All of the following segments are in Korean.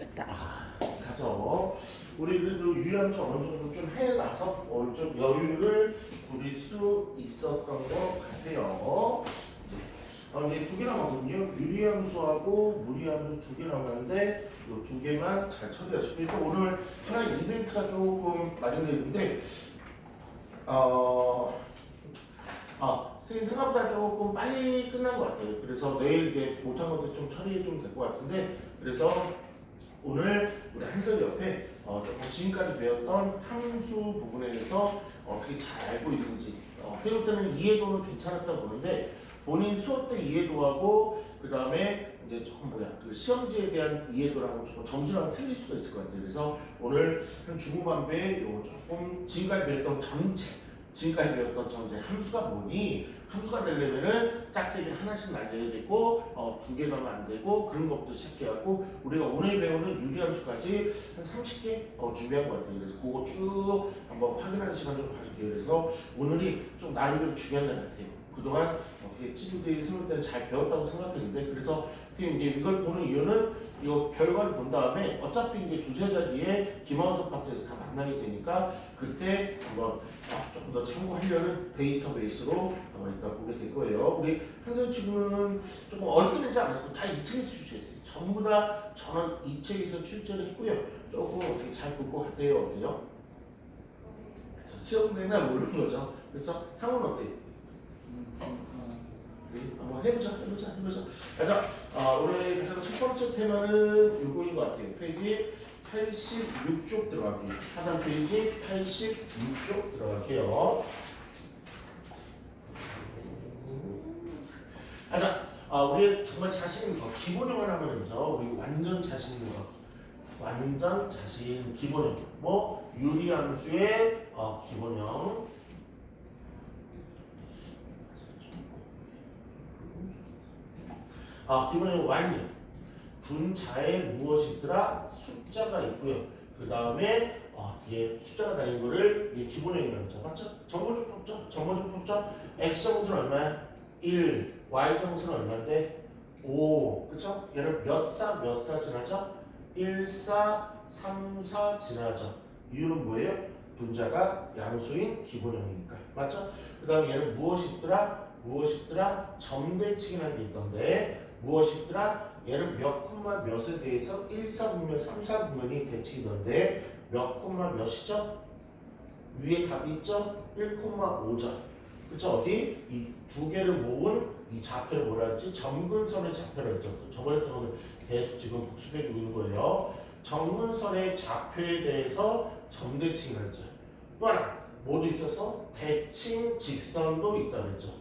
됐다. 가죠. 우리 그래도 유연수 어느 정도 좀 해놔서 어느 좀 여유를 부릴 수 있었던 것 같아요. 어, 이제 두 개 남았거든요. 유리함수하고 무리함수 두 개 남았는데 이 두 개만 잘 처리하시고 일단 오늘 하나 이벤트가 조금 마련되어 있는데 어, 아, 선생님 생각보다 조금 빨리 끝난 것 같아요. 그래서 내일 이제 못한 것도 좀 처리 좀될것 같은데 그래서 오늘 우리 한설 옆에 어, 조금 지금까지 배웠던 함수 부분에 대해서 어떻게 잘 알고 있는지 어, 세울 때는 이해도는 괜찮았다 보는데 본인 수업 때 이해도하고 그 다음에 이제 조금 뭐야 그 시험지에 대한 이해도랑 조금 점수랑 틀릴 수가 있을 것 같아요. 그래서 오늘 한 중후반부에 요 조금 지금까지 배웠던 전체 지금까지 배웠던 전체 함수가 뭐니 함수가 되려면은 짝대기 하나씩 날려야 되고 어, 두 개 가면 안 되고 그런 것부터 시작해갖고 우리가 오늘 배우는 유리함수까지 한 30개 어, 준비한 것 같아요. 그래서 그거 쭉 한번 확인하는 시간 좀 가질게요. 그래서 오늘이 좀 나름대로 중요한 날 같아요. 그동안 어떻게 찌부대기 스물 때는 잘 배웠다고 생각했는데 그래서 선생님 이걸 보는 이유는 이 결과를 본 다음에 어차피 이제 두세 달 뒤에 김하우스 파트에서 다 만나게 되니까 그때 한번 아, 조금 더 참고하려는 데이터베이스로 아마 이따 보게 될 거예요. 우리 한선 친구는 조금 어렵게 되지 않았고 다 2층에서 출제했어요. 전부 다 전원 2층에서 출제를 했고요. 조금 어떻게 잘 볼 것 같아요. 어때요? 그쵸? 시험 내나 모르는 거죠. 그렇죠? 상은 어때요? 우리 한번 해보자, 해보자, 해보자. 가자. 아, 오늘 가장 첫 번째 테마는 요거인 것 같아요. 페이지 86쪽 들어갈게요. 하단 페이지 86쪽 들어갈게요. 가자. 아, 우리 정말 자신 있는 거 기본형 하나만 해보죠. 우리 완전 자신 있는 거. 완전 자신 기본형. 뭐 유리함수의 어, 기본형. 아, 기본적으로 y는 분자에 무엇이 있더라? 숫자가 있고요. 그 다음에 아, 뒤에 숫자가 다닌 거를 이게 기본형이라고 했죠. 맞죠? 정보 좀 뽑죠? 정보 좀 뽑죠? x 정수는 얼마야? 1, y 정수는 얼마인데? 5, 그쵸? 얘는 몇 사, 몇 사 지나죠? 1, 4, 3, 4 지나죠. 이유는 뭐예요? 분자가 양수인 기본형이니까. 맞죠? 그 다음에 얘는 무엇이 있더라? 무엇이 있더라? 점대칭이라는 게 있던데 무엇이 있더라? 얘는 몇 콤마 몇에 대해서 1, 4분면, 3, 4분면이 대칭이던데 몇 콤마 몇이죠? 위에 답이 있죠? 1, 5죠. 그쵸? 어디? 이 두 개를 모은 이 좌표를 뭐라 했지? 점근선의 좌표를 했죠. 저번에 거는 계속 지금 복습해주고 있는 거예요. 점근선의 좌표에 대해서 점대칭을 했죠. 또 하나, 뭐도 있어서 대칭 직선도 있다 그랬죠.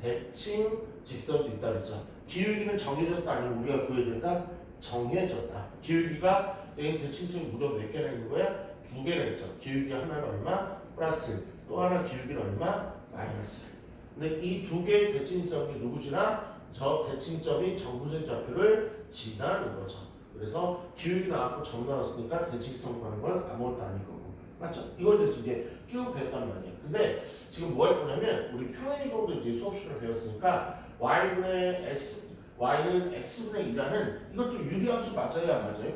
대칭 직선도 있다 그랬죠. 기울기는 정해졌다 아니면 우리가 구해야 된다? 정해졌다. 기울기가 여기 대칭점이 무려 몇 개나 있는 거야? 두 개나 있죠. 기울기 하나는 얼마? 플러스. 또 하나 기울기는 얼마? 마이너스. 근데 이 두 개의 대칭점이 누구지나 저 대칭점이 정구점 좌표를 지나는 거죠. 그래서 기울기 나왔고 점 나왔으니까 대칭성 구하는 건 아무것도 아닐 거고. 맞죠? 이걸 대해서 이제 쭉 배웠단 말이에요. 근데 지금 뭐 할 거냐면 우리 평행이동도 이제 수업 시간에 배웠으니까 y분의 s, y는 x분의 2라는 이것도 유리함수 맞아요, 안 맞아요?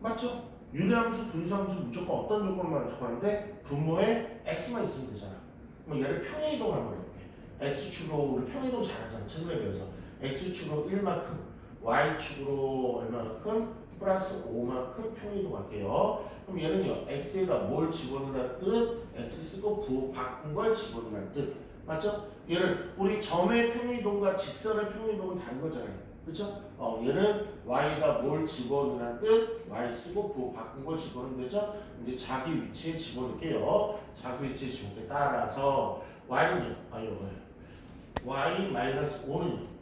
맞죠? 유리함수, 분수함수 무조건 어떤 조건만 적하는데 분모에 x만 있으면 되잖아. 그럼 얘를 평행 이동하는 거예요. 이렇게. x축으로 우리 평행 이동 잘하잖아. 최근에 배워서 x축으로 1만큼, y축으로 얼마만큼 플러스 5만큼 평행이동 할게요. 그럼 얘는요 x에다 뭘 집어넣으란 뜻? x 쓰고 부 바꾼 걸 집어넣으란 뜻. 맞죠? 얘는 우리 점의 평행이동과 직선의 평행이동은 다른 거잖아요. 그렇죠? 어, 얘는 y가 뭘 집어넣으란 뜻? y 쓰고 부 바꾼 걸 집어넣으면 되죠? 이제 자기 위치에 집어넣을게요. 자기 위치에 집어넣게 따라서 y는요. 아 이거 y 마이너스 5는요.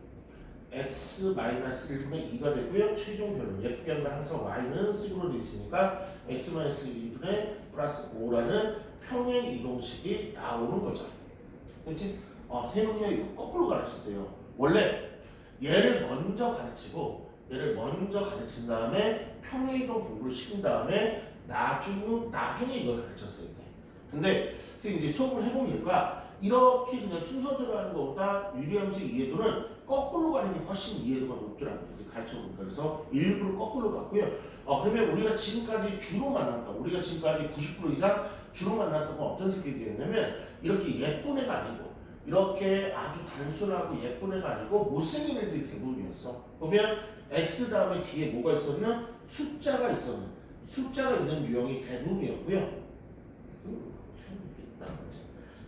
x 마이너스 1분의 2가 되고요. 최종 결론 예쁘게 하면 항상 y는 식으로 되어 있으니까 x 마이너스 1분의 플러스 5라는 평행 이동식이 나오는 거죠. 그렇지? 어, 세명이가 이거 거꾸로 가르쳤어요. 원래 얘를 먼저 가르치고 얘를 먼저 가르친 다음에 평행 이동 공부를 시킨 다음에 나중 나중에 이걸 가르쳤어요. 근데 선생님 이제 수업을 해보니까 이렇게 그냥 순서대로 하는 것보다 유리함수 이해도는 거꾸로 가는 게 훨씬 이해도가 높더라고요. 이제 가르쳐보니까 그래서 일부러 거꾸로 갔고요. 어 그러면 우리가 지금까지 주로 만났던 우리가 지금까지 90% 이상 주로 만났던 건 어떤 성격이었냐면 이렇게 예쁜 애가 아니고 이렇게 아주 단순하고 예쁜 애가 아니고 못생긴 애들이 대부분이었어. 보면 x 다음에 뒤에 뭐가 있었나? 숫자가 있었는 숫자가 있는 유형이 대부분이었고요.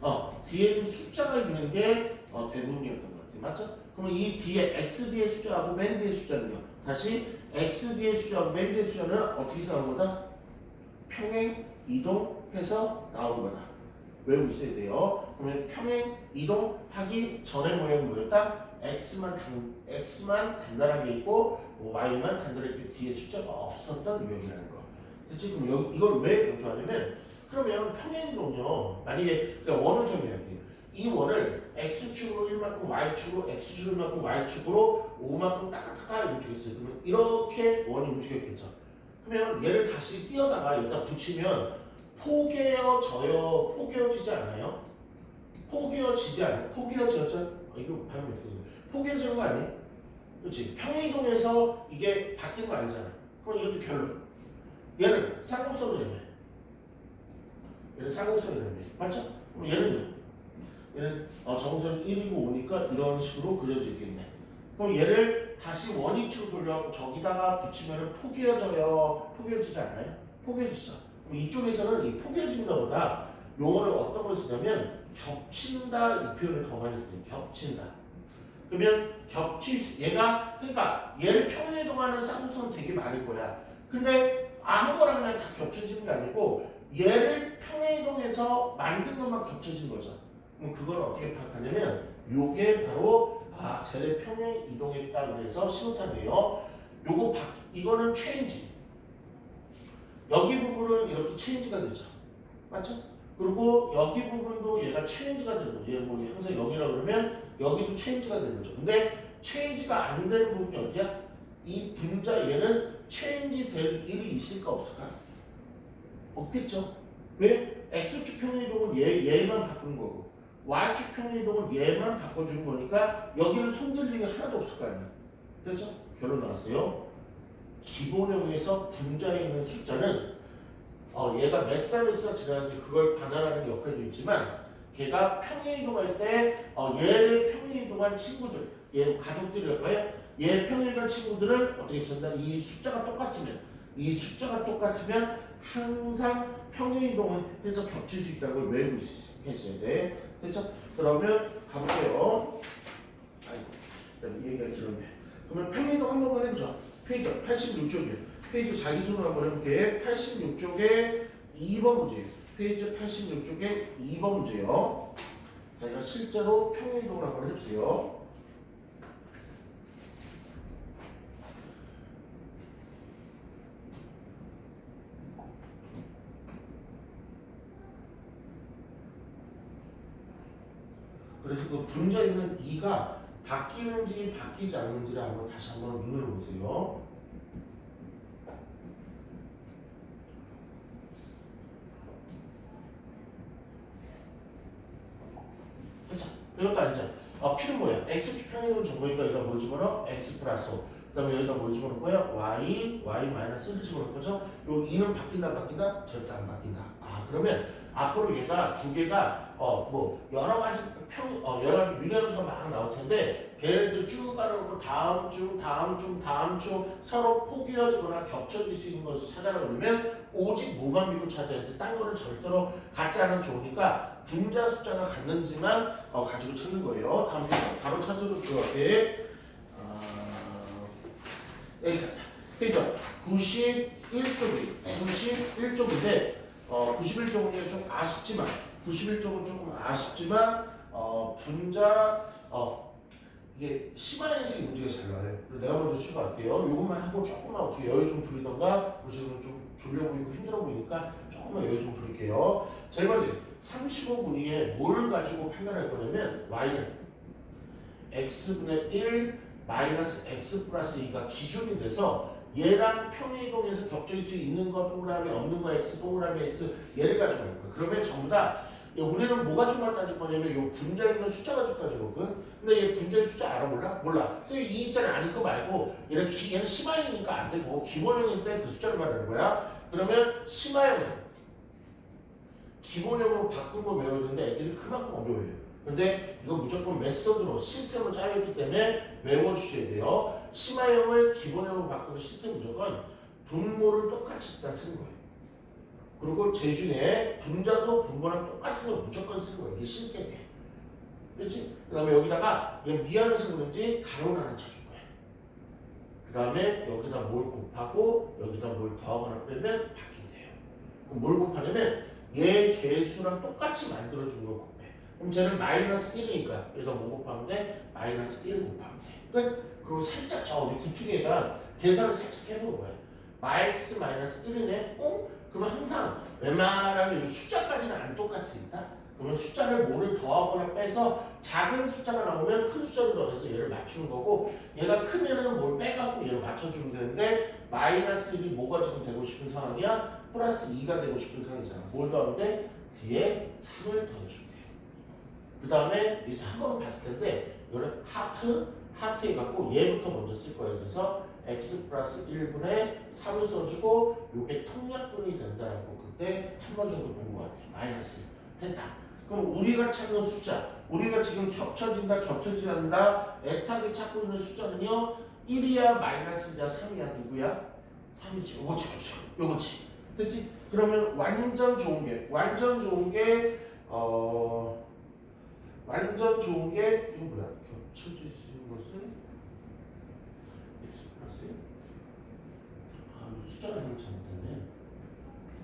어 뒤에도 숫자가 있는 게 어, 대부분이었던 것 같아요. 맞죠? 그러면 이 뒤에 x 뒤의 숫자하고 맨 뒤의 숫자는요. 다시 x 뒤의 숫자하고 맨 뒤의 숫자는 어떻게 나온 거다? 평행 이동해서 나온 거다. 외우고 있어야 돼요. 그러면 평행 이동하기 전에 모양은 뭐였다? x만 단 x만 단단하게 있고 y만 단단하게 뒤에 숫자가 없었던 유형이라는 거. 됐지? 그럼 여, 이걸 왜 강조하냐면 그러면 평행 이동요. 만약에 그러니까 정리할게요. 이 원을 x축으로 1만큼 y축으로 x축으로 1만큼 y축으로 5만큼 딱딱딱 움직였어요. 그러면 이렇게 원이 움직였겠죠. 그러면 얘를 다시 띄어다가 여기다 붙이면 포개어져요? 포개어지지 않아요? 포개어지지 않아요? 포개어졌죠? 어, 이거 발음 어떻게 돼? 포개어지는 거 아니에요? 그렇지? 평행이동에서 이게 바뀐 거 아니잖아. 그럼 이것도 결론. 얘는 쌍곡선으로 되네. 얘는 쌍곡선으로 되네. 맞죠? 그럼 얘는요? 얘는 어, 정선 1이고 5니까 이런 식으로 그려져 있겠네. 그럼 얘를 다시 원위치로 돌려갖고 저기다가 붙이면 포개어져요? 포개어지지 않아요? 포개어지죠. 그럼 이쪽에서는 이 포개어진다 보다 용어를 어떤 걸 쓰냐면 겹친다 이 표현을 더 많이 써요. 겹친다. 그러면 겹치 얘가 그러니까 얘를 평행이동하는 쌍수는 되게 많을 거야. 근데 아무거나 그냥 다 겹쳐지는 게 아니고 얘를 평행이동해서 만든 것만 겹쳐진 거죠. 그럼 그걸 어떻게 파악하냐면 요게 바로 아 쟤네 평행 이동했다 그래서 신호탄이에요. 요거 바, 이거는 체인지. 여기 부분은 이렇게 체인지가 되죠. 맞죠? 그리고 여기 부분도 얘가 체인지가 되는 거죠. 얘뭐 항상 0이라 그러면 여기도 체인지가 되는 거죠. 근데 체인지가 안 되는 부분이 어디야? 이 분자 얘는 체인지 될 일이 있을까 없을까? 없겠죠. 왜? X축 평행이동은 얘, 얘만 바꾸는 거고 Y축 평행이동은 얘만 바꿔주는 거니까 여기는 손들 일이 하나도 없을 거 아니야. 됐죠? 결론 나왔어요. 기본형에서 분자에 있는 숫자는 어, 얘가 몇 살 몇 살 지나는지 그걸 관할하는 역할도 있지만 걔가 평행이동할 때 어, 얘를 평행이동한 친구들 얘 가족들일까요? 얘 평행이동한 친구들은 어떻게 전다? 이 숫자가 똑같으면 이 숫자가 똑같으면 항상 평행이동해서 겹칠 수 있다는 걸 외우고 계셔야 돼. 됐죠? 그러면 가볼게요. 아이고, 얘기가 길었네. 그러면 평행이동 한 번만 해보죠. 페이지 86쪽이에요. 페이지 자기 손으로 한번 해볼게. 86쪽에 2번 문제예요. 페이지 86쪽에 2번 문제예요. 자기가 실제로 평행이동을 한번 해주세요. 그래서 그 분자 있는 2가 바뀌는지 바뀌지 않는지를 한번 다시 한번 눈을 보세요. 그렇죠? 이것도 아니죠. 어, P는 뭐야? X축 평행은 정보니까 여기다 뭘 집어넣어? X 플러스 5. 그 다음에 여기다 뭘 집어넣을 거야? Y, Y 마이너스 1을 집어넣을 거죠? 요 2는 바뀐다, 바뀐다? 절대 안 바뀐다. 아, 그러면 앞으로 얘가 두 개가 어 뭐 여러 가지 평, 어, 여러 가지 유래로서 막 나올 텐데 걔네들 쭉 가는 다음 주, 다음 주, 다음 주 서로 포개어지거나 겹쳐질 수 있는 것을 찾아라 그러면 오직 뭐만 믿고 찾아야 돼. 딴 거는 절대로 않으면 좋으니까 분자 숫자가 같는지만 어, 가지고 찾는 거예요. 다음 주 바로 찾으러 들어갈게. 아, 여기 그러니까 91쪽이 91쪽인데 어, 91쪽은 좀 아쉽지만 91쪽은 조금 아쉽지만 어, 분자 어, 이게 심화행식 문제가 잘. 그래서 내가 먼저 추가할게요. 이것만 하고 조금만 어떻게 여유 좀 부리던가 지금 좀 졸려 보이고 힘들어 보이니까 조금만 여유 좀 부릴게요. 제일 먼저 35분위에 뭘 가지고 판단할 거냐면 y는 x분의 1 마이너스 x 플러스 2가 기준이 돼서 얘랑 평행이동해서 겹쳐질 수 있는 거 동그라미 없는 거 x 동그라미 x 얘를 가지고 할 거야. 그러면 전부 다 야, 우리는 뭐가 중요할 따질 거냐면 이 분자에 있는 숫자 가지고 따지거든. 근데 얘 분자의 숫자 알아 몰라? 몰라. 선생님 이 있잖아 아닐 거 말고 얘는 기, 얘는 심화형이니까 안 되고 기본형일 때 그 숫자를 말하는 거야. 그러면 심화형은 기본형으로 바꾸고 외워야 되는데 애들이 그만큼 어려워요. 근데 이거 무조건 메서드로 시스템으로 짜여있기 때문에 외워주셔야 돼요. 심화형을 기본형으로 바꾸는 시스템 무조건 분모를 똑같이 일단 쓰는 거예요. 그리고 제중에 분자도 분모랑 똑같은 걸 무조건 쓰는 거예요. 이게 시스템이에요. 그렇지? 그 다음에 여기다가 얘 미안해서 그런지 가로를 하나 쳐줄 거예요. 그 다음에 여기다 뭘 곱하고 여기다 뭘 더하거나 빼면 바뀐대요. 그럼 뭘 곱하냐면 얘 개수랑 똑같이 만들어준 걸 곱해. 그럼 쟤는 마이너스 1이니까 여기다 뭐 곱하면 돼? 마이너스 1을 곱하면 돼. 그러니까 그리고 살짝 저 어디 구퉁에다 계산을 살짝 해보는 거야. 마이너스 마이너스 1이네? 어? 그러면 항상 웬만하면 이 숫자까지는 안 똑같으니까 그러면 숫자를 뭐를 더하거나 빼서 작은 숫자가 나오면 큰 숫자를 더해서 얘를 맞추는 거고 얘가 크면은 뭘 빼갖고 얘를 맞춰주면 되는데 마이너스 1이 뭐가 지금 되고 싶은 상황이야? 플러스 2가 되고 싶은 상황이잖아. 뭘 더하면 돼? 뒤에 3을 더해주면 돼요. 그 다음에 이제 한 번 봤을 텐데 이거를 하트, 하트 해갖고 얘부터 먼저 쓸 거예요. 그래서 x 플러스 1분의 3을 써주고 이게 통약분이 된다라고 그때 한 번 정도 본 것 같아요. 마이너스 됐다. 그럼 우리가 찾는 숫자, 우리가 지금 겹쳐진다, 겹쳐지지 않는다, 애타게 찾고 있는 숫자는요 1이야, 마이너스냐, 3이야, 누구야? 3이지. 요거지, 요거지, 요거지. 됐지? 그러면 완전 좋은 게, 완전 좋은 게, 어, 완전 좋은 게, 이거 뭐야? 겹쳐질 수 있는 것은 x 플러스 아, 숫자가 하나 잘못됐네.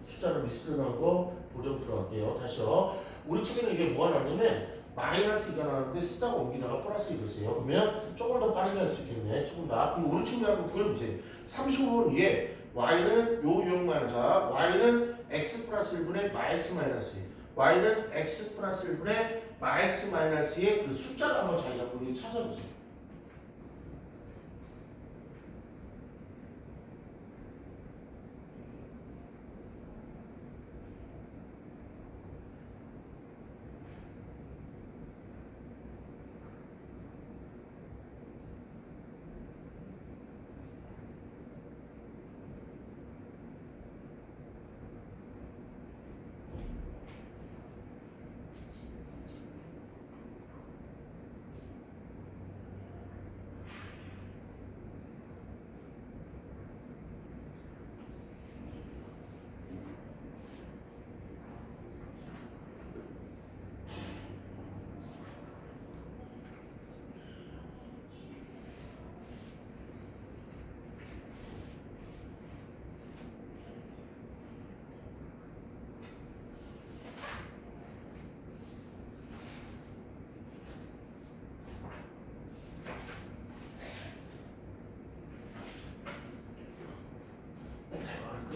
숫자를 미스하고 보정 들어갈게요. 다시요. 우리 책에는 이게 뭐가 나오냐면 마이너스 2가 나왔는데 쓰다가 옮기다가 플러스 2를 써요. 그러면 조금 더 빠르게 할 수 있겠네. 조금 더. 그럼 우리 친구 한번 구해보세요. 35번 위에 y는 요 유형만 하자. y는 x 플러스 1분의 마이너스 마이너스 2. y는 x 플러스 1분의 마이너스 마이너스 2의 그 숫자를 한번 자기가 본인이 찾아보세요.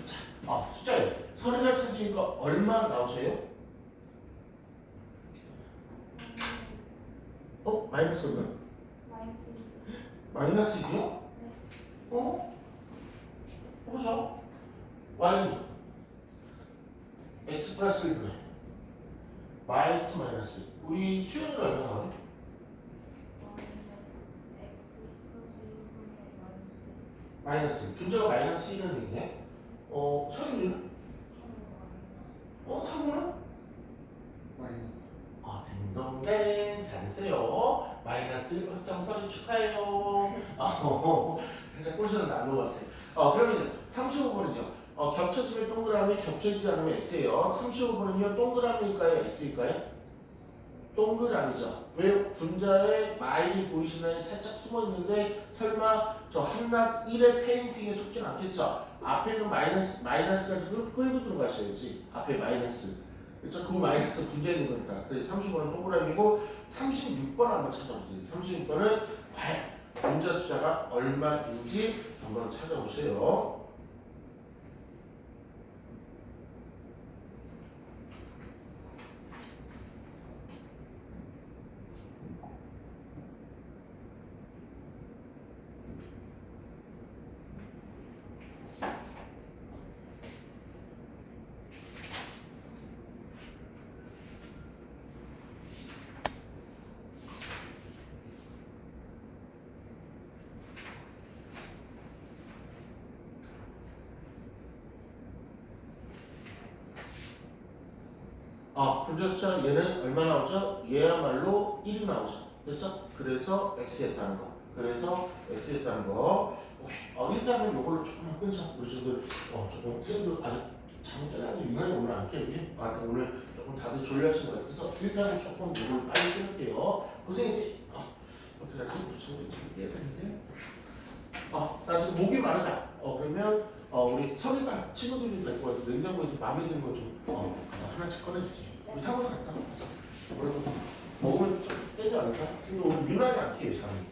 자, 아, 숫자예요. 서류를 찾으니까 얼마 나오세요? 어? 마이너스 얼마? 마이너스 마이너스 2요? 어? 보자. y는 x 플러스 1분의 마이너스 마이너스 우리 수열은 얼마 나와요? 마이너스 분자가 마이너스 1이라는 얘기네 어, 서류는? 어? 3분은? 마이너스 아, 딩동댕 잘했어요. 마이너스 1 확정 서류 축하해요. 어, 살짝 꼬셨는데 안 넘어갔어요. 어, 그러면 35번은요. 어, 겹쳐지면 동그라미, 겹쳐지지 않으면 X예요. 35번은요. 동그라미일까요? X일까요? 동그라미죠. 왜 분자에 마일이 보이시나요? 살짝 숨어 있는데 설마 저 한낱 1의 페인팅에 속진 않겠죠? 앞에는 마이너스 마이너스까지 끌- 끌고 들어가셔야지. 앞에 마이너스. 그렇죠? 그 마이너스 분자에 있는 거니까. 그래서 35번은 동그라미고 36번 한번 찾아보세요. 36번은 과연 분자 숫자가 얼마인지 한번 찾아보세요. 아, 숫자 얘는 얼마 나오죠? 얘야말로 1이 나오죠. 됐죠? 그래서 x였다는 거. 그래서 x였다는 거. 오케이. 어, 일단은 이걸로 조금만 끊자. 우리 친구들 어, 조금 쌤도 아직 잠자아직 유난히 오늘 안 깨우게. 아, 오늘 조금 다들 졸려하신 것 같아서 일단은 조금 이걸 빨리 끊을게요. 고생했지? 아, 어떻게 하지? 우리 친구들 좀 깨야 되는데. 아, 나 지금 목이 마르다. 어, 그러면 어, 우리 서리가 친구들 좀 데리고 와서 냉장고에 좀 마음에 드는 거좀 어, 하나씩 꺼내주세요. 우리 사고 갔다. 먹으면 좀 깨지 않을까? 근데 오늘 유난히 안 깨요, 잠이.